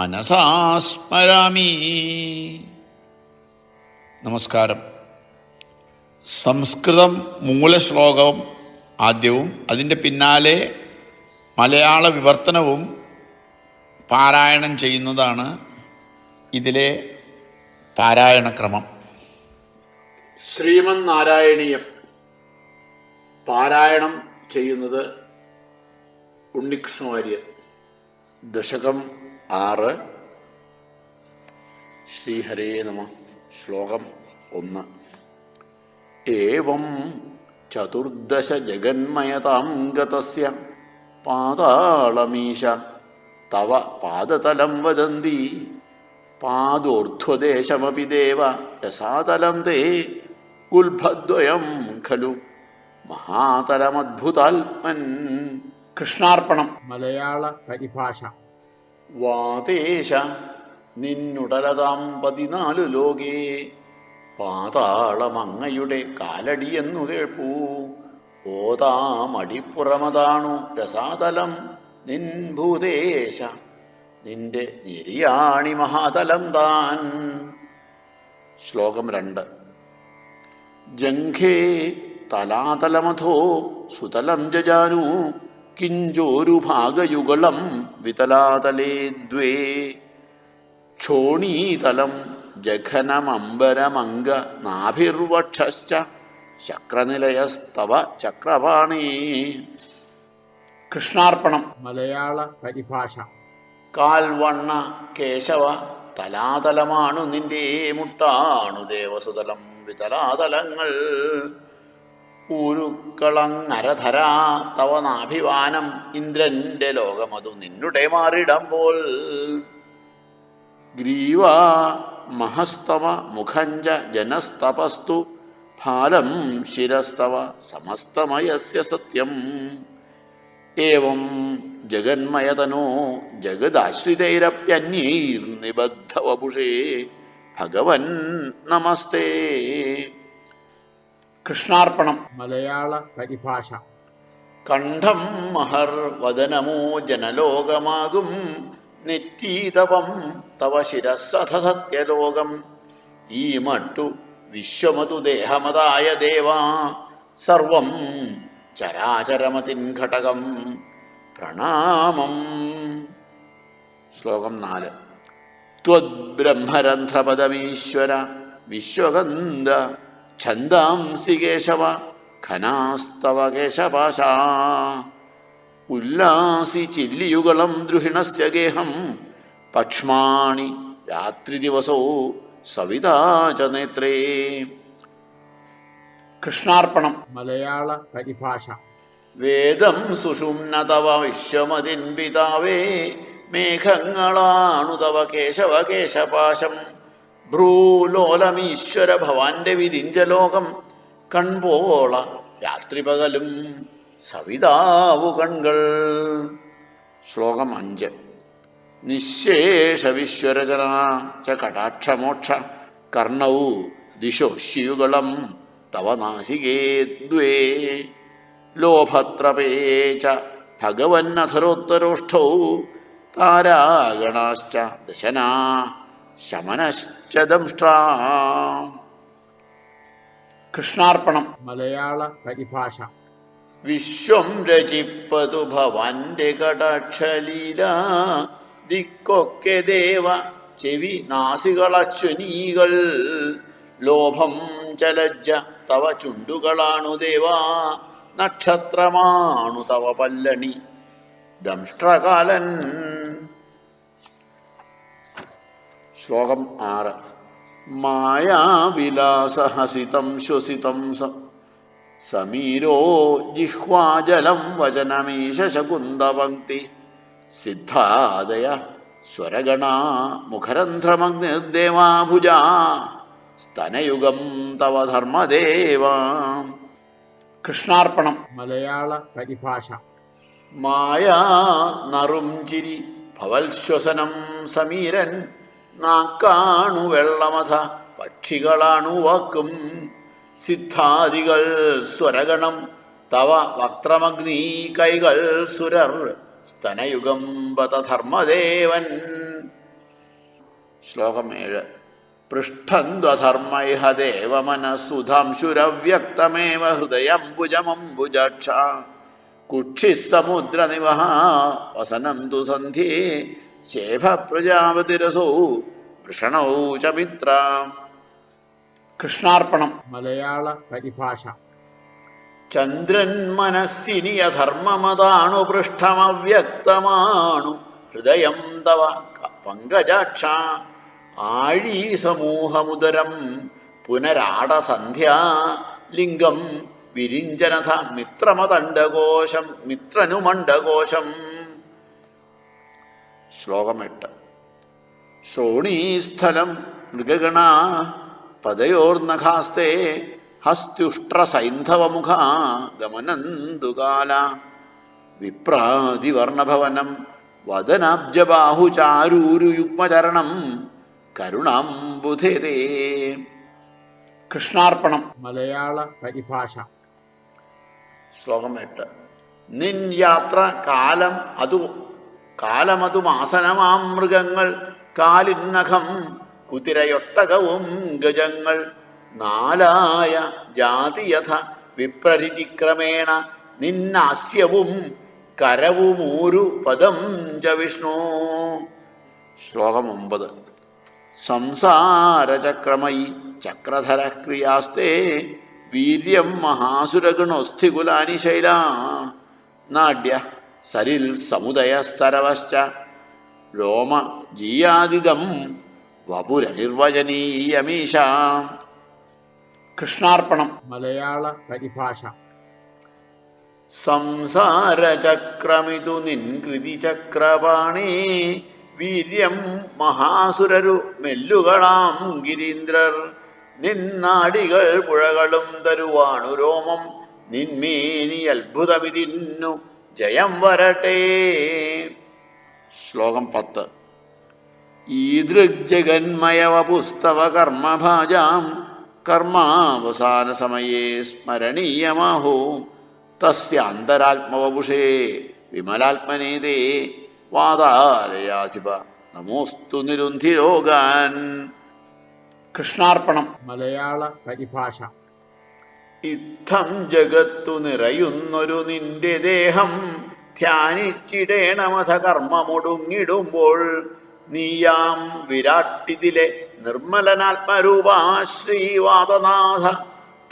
മനസാ സ്മരാമി നമസ്കാരം. സംസ്കൃതം മൂലശ്ലോകവും ആദ്യവും അതിന്റെ പിന്നാലെ മലയാള വിവർത്തനവും പാരായണം ചെയ്യുന്നതാണ് ഇതിലെ പാരായണക്രമം. ശ്രീമൻ നാരായണീയം പാരായണം ചെയ്യുന്നത് ഉണ്ണികൃഷ്ണവാര്യർ ദശകം ആറ്. ശ്രീഹരേ നമ. ശ്ലോകം ഒന്ന്. ഏവം ചതുർദശ ജഗന്മയതാം ഗതസ്യ. പാതാളമീശ. തവ പാദതലം വദന്തി. പാദോർധ്വദേശമപി ദേവ. രസാതലം തേ. ഗുൽഭദ്വയം ഖലു. മഹാതലമദ്ഭുതാത്മൻ കൃഷ്ണാർപ്പണം. മലയാള പരിഭാഷ. വാതേശ നിന്നുടലതാം പതിനാലു ലോകേ. പാതാളമങ്ങയുടെ കാലടിയെന്നു കേൾപ്പൂ. ഓതാമടിപ്പുറമതാണു രസാതലം നിൻ ഭൂതേശ. നിന്റെ നിര്യാണി മഹാതലം താൻ. ശ്ലോകം രണ്ട്. ജംഘേ തലാതലമഥോ സുതലം ജജാനു. കിഞ്ചോരുഭാഗയുഗളം വിതലാതലേ ദ്വേ. ക്ഷോണീതലം ജഘനമംബരമംഗ നാഭിർവക്ഷശ്ച ശക്രനിലയസ്തവ ചക്രവാണി കൃഷ്ണാർപ്പണം. മലയാള പരിഭാഷ. കാൽവണ്ണ കേശവ തലാതലമാണു നിന്റെ മുട്ടാണു ദേവസുതലം വിതലാതലങ്ങൾ. ഊരുക്കളങ്ങരധരാ തവ നാഭിവാനം ഇന്ദ്രന്റെ ലോകമതു നിന്നുടെ പോൽ. ഗ്രീവ മഹസ്തവ മുഖഞ്ച ജനസ്തപസ്തു ഫാലം ശിരസ്തവ സമസ്തമയസ്യ സത്യം. ഏവം ജഗന്മയതനോ ജഗദാശ്രിതൈരപ്യന്യൈർനിബദ്ധവപുഷേ ഭഗവൻ നമസ്തേ. കൃഷ്ണാർപ്പണം. മലയാള പരിഭാഷ. കണ്ഠം മഹർ വദനമോ ജനലോകമാകും നിത്യീതവം തവ ശിരസ്സഥ സത്യലോകം ഈ മട്ടു വിശ്വമതു ദേഹമതായ ദേവാ. സർവം ചരാചരമതിൻ ഘടകം. പ്രണാമം. ശ്ലോകം നാല്. ത്വദ്ബ്രഹ്മരന്ധ്രപദമീശ്വര വിശ്വഗന്ധ ഛന്ദാംസി കേശവ ഖനാസ്തവ കേശപാശ. ഉല്ലാസി ചില്ലിയുഗളം ദ്രുഹിണസ്യ ഗേഹം പക്ഷ്മാണി രാത്രി ദിവസോ സവിതാചനേത്രേ നേത്രേ. കൃഷ്ണാർപ്പണം. മലയാള പരിഭാഷ. വേദം സുഷുമ്ന തവ വിശ്വമതിൻ പിതാവേ മേഘങ്ങളാണു തവ കേശവ കേശപാശം. ഭ്രൂലോലമീശ്വര ഭവാന്റെ വിരിഞ്ചലോകം കൺപോള രാത്രി പകലും സവിതാവു കൺകൾ. ശ്ലോകം അഞ്ച്. നിശേഷ വിശ്വരചന ച കടാക്ഷമോക്ഷ കർണൗ ദിശോ ശിയുഗളം തവ നാസികേ ദ്വേ. ലോഭത്രപേ ച ഭഗവന്നധരോത്തരോഷ്ടൗ താരാഗണാശ്ച ദശനാ. കൃഷ്ണാർപ്പണം. മലയാള പരിഭാഷ. വിശ്വം രചിപ്പതു ഭവാന്റെ കടാക്ഷലീല. ദിക്കൊക്കെ ദേവ ചെവി നാസികളശ്വനീകൾ ലോഭം ചലജ്ജ തവ ചുണ്ടുകളാണു ദേവാ. നക്ഷത്രമാണു തവ പല്ലണി. ദംഷ്ട്രകാലൻ ശ്ലോകം ആറ്. മായാവിലാസഹസിതം ശ്വസിതം സമീരോ ജിഹ്വാജലം വചനമീശകുന്ദപങ്ക്തി സിദ്ധാദയ സ്വരഗണ മുഖരന്ധ്രമഗ്നിർദേവാഭുജ. സ്തനയുഗം തവ ധർമ്മദേവ. കൃഷ്ണാർപ്പണം. മലയാള പരിഭാഷ. മായാ നറും ചിരി ഭവൽശ്വസനം സമീരൻ നാക്കാണു വെള്ളമഥ പക്ഷികളാണു വാക്കും. സിദ്ധാദികൾ സ്വരഗണം തവ വക്രമഗ്നി കൈകൾ സുരർ സ്തനയുഗം പതധർമ്മദേവൻ ശ്ലോകം ഏഴ്. പൃഷ്ഠന്ധ്വധർമ്മൈഹ ദേവമനസുധാംശുരവ്യക്തമേവ ഹൃദയംബുജമംബുജക്ഷ. കുക്ഷിസമുദ്രനിവഹ വസനം തു സന്ധ്യേ ശേഭ പ്രജാപതിരസൗ വൃഷണൗ ച മിത്ര. കൃഷ്ണാർപ്പണം. മലയാള പരിഭാഷ. ചന്ദ്രൻ മനസ്സിനി അധർമ്മമതാണു പൃഷ്ഠമവ്യക്തമാണു. ഹൃദയം തവ പങ്കജാക്ഷ. ആഴീ സമൂഹമുദരം പുനരാടസന്ധ്യാ. ലിംഗം വിരിഞ്ചനഥ മിത്രമതണ്ഡകോശം മിത്രനുമണ്ഡകോശം. ശ്ലോകം എട്ട് ശ്രോണീസ്ഥലം മൃഗഗണ പദയോർനഖാസ്തേ ഹസ്ത്യുഷ്ട്രസൈന്ധവമുഖ ഗമനന്തുകാല. വിപ്രാതിവർണഭവനം വദനാബ്ജബാഹുചാരൂരുയുഗ്മചരണം കരുണാംബുധേ കൃഷ്ണാർപ്പണം. മലയാള പരിഭാഷ ശ്ലോകം എട്ട് നിൻ യാത്ര കാലം അതു കാലമതു മാസനമാം മൃഗങ്ങൾ കാലിന്നഖം കുതിരയൊട്ടകവും ഗജങ്ങൾ. നാലായ ജാതിയഥ വിപ്രരിതിക്രമേണ നിന്നാസ്യവും കരവുമൂരു പദം ച വിഷ്ണു. ശ്ലോകം ഒമ്പത്. സംസാരചക്രമൈ ചക്രധര ക്രിയാസ്തേ വീര്യം മഹാസുരഗുണോസ്ഥികുലാനി ശൈല നാട്യ സരിൽ സമുദയസ്തരവശ്ച രോമ ജീയാദിദം വപുരനിർവചനീയമീശാം. കൃഷ്ണാർപ്പണം. മലയാള പരിഭാഷ. സംസാരചക്രമിതു നിൻകൃതി ചക്രപാണി വീര്യം മഹാസുരരു മെല്ലുകളാം ഗിരീന്ദ്രർ. നിന്നാടികൾ പുഴകളും തരുവാണു രോമം. നിന്മേനി അത്ഭുതമിതിന്നു. ജയം വരട്ടെ. ശ്ലോകം പത്ത്. ഈദൃഗ്ജഗന്മയവ പുസ്തവ കർമ്മഭാജാം കർമാവസാന സമയേ സ്മരണീയമാഹോ തസ്യാന്തരാത്മവപുഷേ വിമലാത്മനേതേ വാതാലയാധിപ. നമോസ്തു നിരുന്ധിരോഗാൻ. കൃഷ്ണാർപ്പണം. മലയാള പരിഭാഷ. ഇത്തം ജഗത്തു നിറയുന്നൊരു നിന്റെ ദേഹം ധ്യാനിച്ചിടേണമഥ കർമ്മമൊടുങ്ങിടുമ്പോൾ നീയാം വിരാട്ടിതിലെ നിർമ്മലനാത്മരൂപാ ശ്രീവാദനാഥ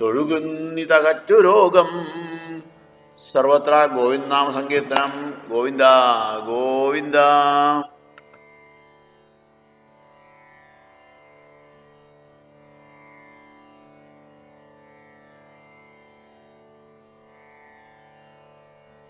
തൊഴുകുന്നിതകറ്റു രോഗം. സർവത്ര ഗോവിന്ദനാമ സങ്കീർത്തനം ഗോവിന്ദ ഗോവിന്ദ.